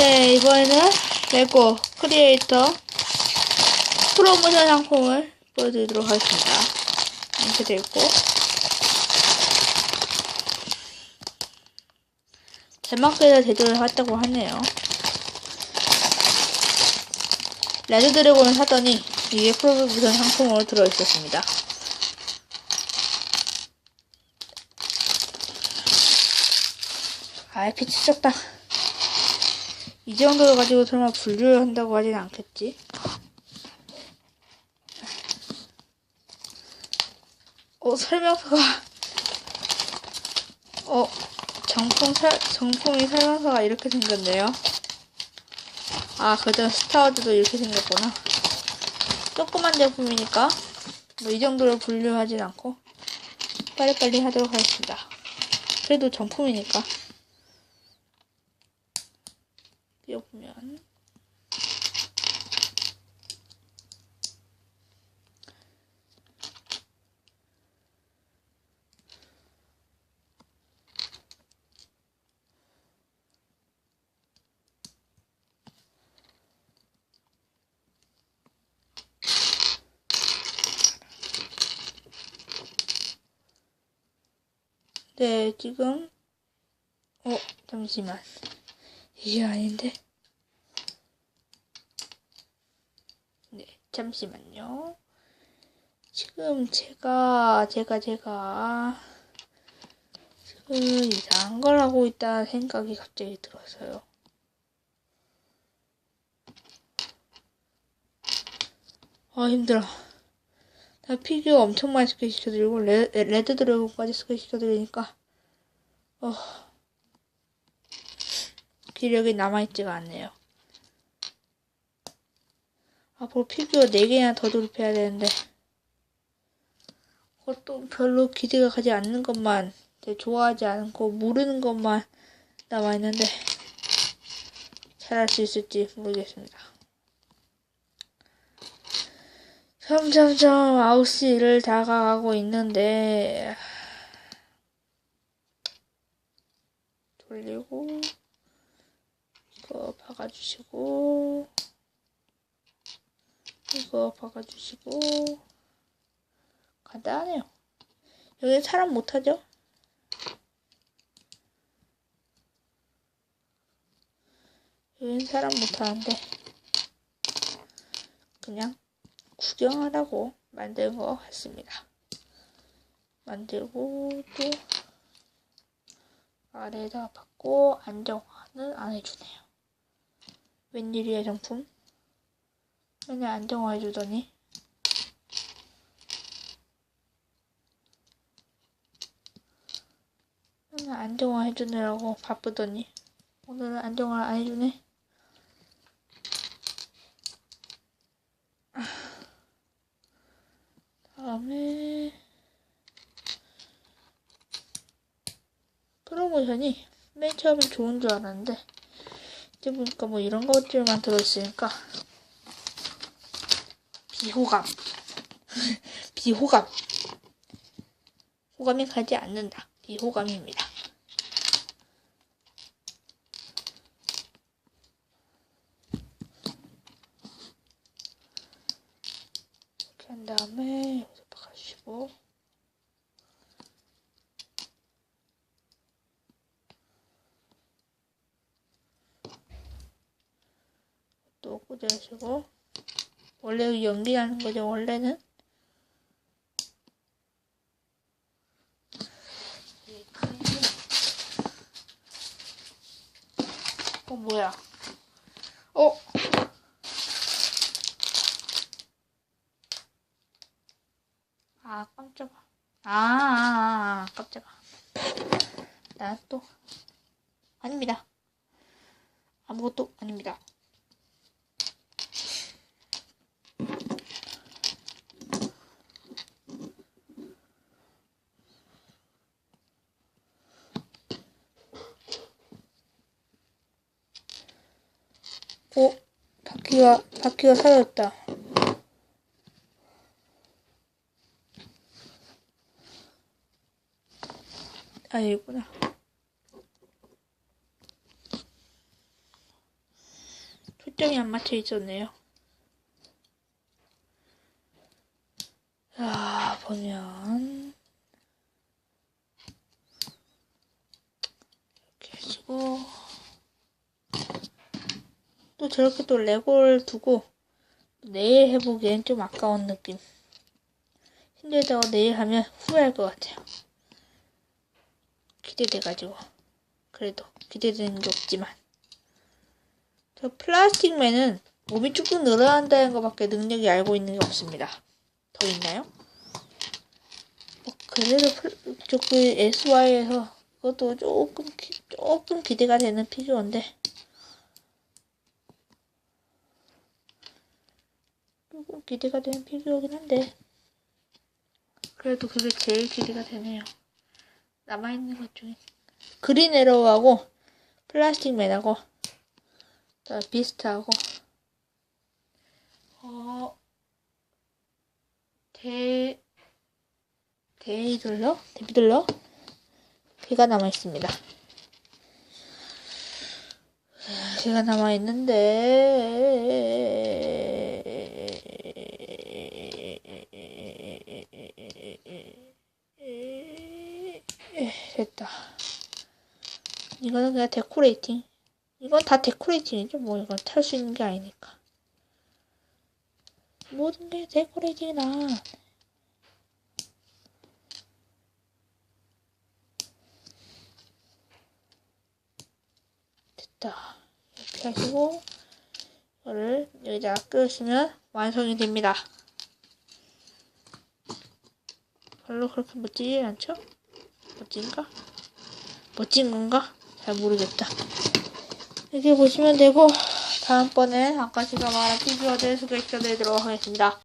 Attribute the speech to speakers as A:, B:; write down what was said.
A: 네, 이번에는 레고 크리에이터 프로모션 상품을 보여드리도록 하겠습니다. 이렇게 되어 있고, 제막에다 제조를 했다고 하네요. 레드 드래곤을 사더니 이게 프로모션 상품으로 들어있었습니다. 아, 이렇게 치적다. 이 정도를 가지고 설마 분류를 한다고 하진 않겠지? 어, 설명서가, 어, 정품 설, 정품이 설명서가 이렇게 생겼네요. 아, 그저 스타워즈도 이렇게 생겼구나. 조그만 제품이니까, 뭐, 이 정도로 분류하진 않고, 빨리빨리 하도록 하겠습니다. 그래도 정품이니까. 띄워보면 네, 지금 어, 잠시만. 이게 아닌데? 네, 잠시만요. 지금 제가, 제가, 제가, 지금 이상한 걸 하고 있다는 생각이 갑자기 들어서요. 아, 힘들어. 나 피규어 엄청 많이 스케치시켜드리고, 레, 레드 드래곤까지 스케치시켜드리니까, 어, 기력이 남아있지가 않네요. 앞으로 피규어 4개나 더 조립해야 되는데 그것도 별로 기대가 가지 않는 것만 좋아하지 않고 모르는 것만 남아있는데 잘할 수 있을지 모르겠습니다. 점점점 9시 를 다가가고 있는데 돌리고 이거 박아주시고 이거 박아주시고 간단하네요. 여기 사람 못하죠? 여기는 사람 못하는데 그냥 구경하라고 만든 거 같습니다. 만들고 또 아래에다가 받고 안정화는 안 해주네요. 웬일이야 정품? 맨날 안정화 해주더니 맨날 안정화 해주느라고 바쁘더니 오늘은 안정화 안 해주네 다음에 프로모션이 맨 처음엔 좋은 줄 알았는데 이제 보니까 뭐 이런 것들만 들어있으니까 비호감. 비호감. 호감이 가지 않는다. 비호감입니다. 이렇게 한 다음에 여기서 박아주시고 또 꽂아주시고 원래 연기하는 거죠, 원래는. 어, 뭐야. 어? 아, 깜짝아. 아, 아, 아, 아 깜짝아. 나 또. 아닙니다. 아무것도 아닙니다. 어? 바퀴가, 바퀴가 사라졌다. 아, 여기구나. 초점이 안 맞춰 있었네요. 자, 보면 이렇게 해주고 또 저렇게 또 레고를 두고 내일 해보기엔 좀 아까운 느낌. 힘들다고 내일 하면 후회할 것 같아요. 기대돼가지고. 그래도 기대되는 게 없지만. 저 플라스틱맨은 몸이 쭉쭉 늘어난다는 것밖에 능력이 알고 있는 게 없습니다. 더 있나요? 뭐 그래도 저그 SY에서 그것도 조금 기- 조금 기대가 되는 피규어인데 조금 기대가 되는 피규어긴 한데 그래도 그게 제일 기대가 되네요. 남아있는 것 중에 그린 에러하고 플라스틱 맨하고 또 비스트하고 어 대, 데이들러? 데비들러? 걔가 남아있습니다. 걔가 남아있는데, 됐다. 이거는 그냥 데코레이팅. 이건 다 데코레이팅이죠. 뭐, 이건 탈 수 있는 게 아니니까. 모든 게 데코레이팅이다. 됐다. 이렇게 하시고, 이거를 여기다 끄시면 완성이 됩니다. 별로 그렇게 멋지지 않죠? 멋진가? 멋진 건가? 잘 모르겠다. 이렇게 보시면 되고, 다음번에 아까 제가 말한 피규어들 소개시켜드리도록 하겠습니다.